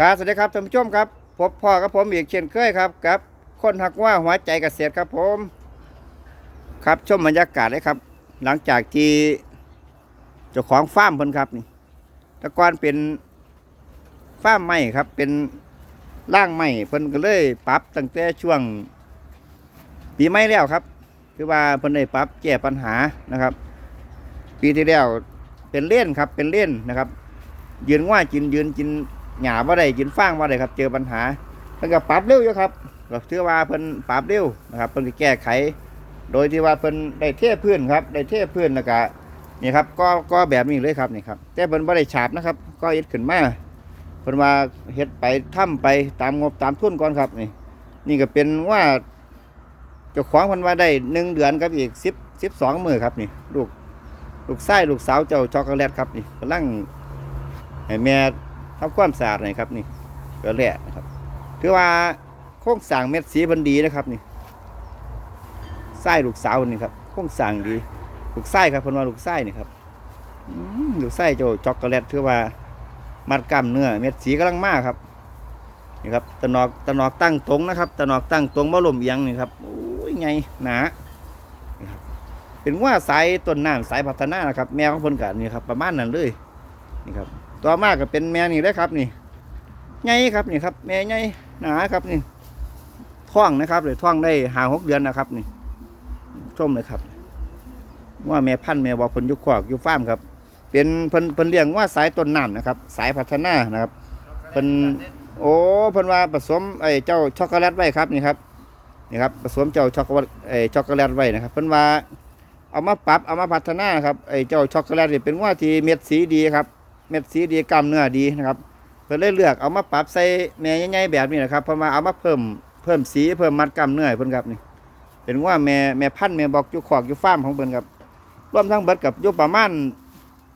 ครับสวัสดีครับท่านผู้ชมครับพบพ่อกับผมอีกเช่นเคยครับกับ คนหักว่าหัวใจเกษตรครับผม ครับชมบรรยากาศเลยครับ หลังจากที่เจ้าของฟาร์มเพิ่นครับนี่ต่ก่อนเป็นฟาร์มใหม่ครับ เป็นร่างใหม่เพิ่นก็เลยปรับตั้งแต่ช่วง ปีใหม่แล้วครับ คือว่าเพิ่นได้ปรับแก้ปัญหานะครับ ปีที่แล้วเป็นเล่นครับเป็นเล่นนะครับ ยืนว่าจินยืนจิน หยาว่าได้จินฟางว่าได้ครับ เจอปัญหาเพิ่นก็ปรับเร็วอยู่ครับก็ถือว่าเพิ่นปรับเร็วนะครับเพิ่นก็แก้ไข โดยที่ว่าเพิ่นได้เทพื้นครับได้เทพื้นแล้วก็นี่ครับก็ก็แบบนี้เลยครับนี่ครับแต่เพิ่นบ่ได้ฉาบนะครับ ก็เฮ็ดขึ้นมาเพิ่นว่าเฮ็ดไปทำไปตามงบตามทุนก่อนครับนี่ นี่ก็เป็นว่าเจ้าของเพิ่นว่าได้หนึ่งเดือนครับอีก10 12มื้อครับนี่ลูกลูกชายลูกสาวเจ้าช็อกโกแลตครับนี่กำลังให้แม่ ทำความสะอาดหน่อยครับนี่ก็แหละนะครับถือว่าโครงสางเม็ดสีพันดีนะครับนี่ไส้ลูกสาวนี่ครับโครงสางดีลูกไส้ครับเพนว่าลูกไส้นี่ครับอลูกไส้เจ้าช็อกโกแลตถือว่ามัดกล้ามเนื้อเม็ดสีกำลังมากครับนี่ครับตะนอกตะนอกตั้งตรงนะครับตะนอกตั้งตรงบ่ลมเอียงนี่ครับโอ้ยไงหนาเป็นว่าสายต้นน้ำสายพัฒนานะครับ แมวของเพิ่นกันนี่ครับประมาณนั้นเลยนี่ครับ ต่อมากก็เป็นแม่นี่เลยครับนี่ไงครับนี่ครับแม่ไงหนาครับนี่ท้องนะครับเลยท้องได้หาหกเดือนนะครับ นี่ชมเลยครับ ว่าแม่พันธุ์แม่บอกผลยุคขวากยุคฟามครับ เป็นเพิ่นเพิ่นเลี้ยงว่าสายต้นน้ำนะครับ สายพัฒนานะครับเพิ่นโอ้เพิ่นว่าผสมไอ้เจ้าช็อกโกแลตไว้ครับนี่ครับนี่ครับผสมเจ้าช็อกโกแลตไอ้ช็อกโกแลตไว้นะครับเพิ่นว่าเอามาปรับเอามาพัฒนาครับไอ้เจ้าช็อกโกแลตเนี่เป็นว่าที่เม็ดสีดีครับ เม็ดสีดีกล้ามเนื้อดีนะครับเพิ่นเลยเลือกเอามาปรับใส่แม่ใหญ่ๆแบบนี้นะครับเพราะว่าเอามาเพิ่มเพิ่มสีเพิ่มมัดกล้ามเนื้อเพิ่นครับนี่เป็นว่าแม่แม่พันธุ์แม่บอกอยู่ขอกอยู่ฟาร์มของเพิ่นครับรวมทั้งเบิดกับอยู่ประมาณ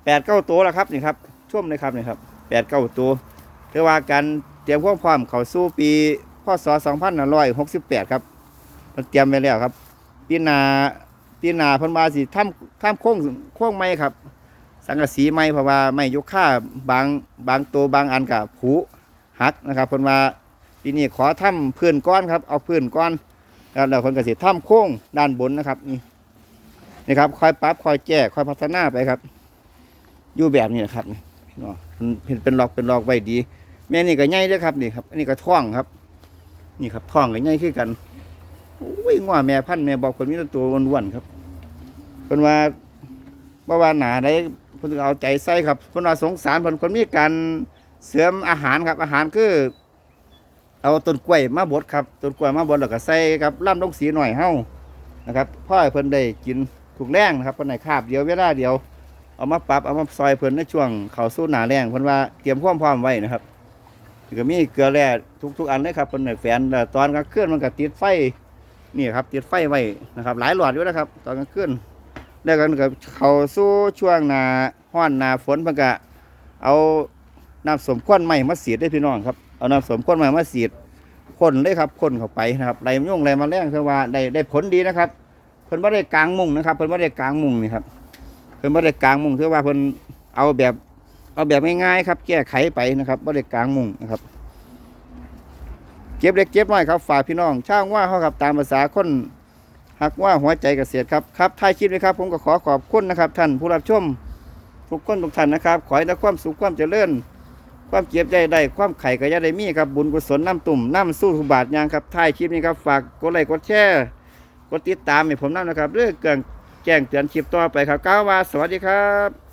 แปดเก้าตัวแล้วครับนี่ครับช่วมเลยครับนี่ครับแปดเก้าตัวถือว่าการเตรียมความพร้อมเข้าสู่ปีพศ2568ครับเพิ่นเตรียมไว้แล้วครับปีหนาปีหนาพิ่นวาสิทำทำโค้งโค้งใหม่ครับ สังกะสีไม้เพราะว่าไม้ยกค่าบางบางตัวบางอันกับผุหักนะครับเพิ่นว่าปีนี้ขอทำพื้นก้อนครับเอาพื้นก้อนแล้วแล้วเพิ่นก็สิทำโค้งด้านบนนะครับนี่นี่ครับคอยปรับคอยแก้คอยพัฒนาไปครับอยู่แบบนี้นะครับนี่เนาะเป็นเป็นลอกเป็นลอกไว้ดี แม่นี่ก็ใหญ่เด้อครับนี่ครับอันนี้ก็ท้องครับ นี่ครับท้องก็ใหญ่ขึ้นกันโอ้ยง้อแม่พันแม่บอกคนมีแต่ตัวอ้วนๆครับเพิ่นว่าบ่ว่าหนาได้ เพิ่นเอาใจใส่ครับเพิ่นว่าสงสารเพิ่นคนมีการเสริมอาหารครับ อาหารคือ เอาต้นกล้วยมาบดครับต้นกล้วยมาบดแล้วก็ใส่กับล่ำลงสีหน่อยเฮานะครับพ่อให้เพิ่นได้กินถูกแรงนะครับเพิ่นให้คาบเดียวเวลาเดียว เอามาปรับเอามาซอยเพิ่นในช่วงเขาสู่หนาแรงเพิ่นว่าเตรียมความพร้อมไว้นะครับก็มีเกลือแร่ทุกๆอันเลยครับเพิ่นให้แฝนแล้วตอนกลางคืนมันก็ติดไฟนี่ครับติดไฟไว้นะครับ หลายหลอดอยู่นะครับ ตอนกลางคืน แล้วกันกับเขาสู้ช่วงหนาห้อนหนาฝนเพิ่นก็เอาน้ำสมควนใหม่มาสีดได้พี่น้องครับเอาน้ำสมควนใหม่มาสีดพ่นเลยครับพ่นเข้าไปนะครับไรมนยุ่งไรมาแรงคือว่าได้ได้ผลดีนะครับเพิ่นไม่ได้กลางมุงนะครับเพิ่นไม่ได้กลางมุงนี่ครับเพิ่นไม่ได้กลางมุงคือว่าเพิ่นเอาแบบเอาแบบง่ายๆครับ แก้ไขไปนะครับไม่ได้กลางมุงนะครับ เก็บเล็กเก็บน้อยครับฝากพี่น้องช่างว่าเขาครับตามภาษาคน หากว่าหัวใจเกษตรครับครับท้ายคลิปนะครับ ผมก็ขอขอบคุณนะครับ ท่านผู้รับชมทุกคนทุกท่านนะครับ ขอให้ได้ความสุขความเจริญ ความเก็บใจได้ความไข่ก็อย่าได้มีครับบุญกุศลน้ำตุ่มน้ำสู้ทุบาทยางครับท้ายคลิปนี้ครับฝากกดไลค์กดแชร์กดติดตามให้ผมน้ำนะครับเรื่องเกิงแจ้งเตือนคลิปต่อไปครับก้าวว่าสวัสดีครับ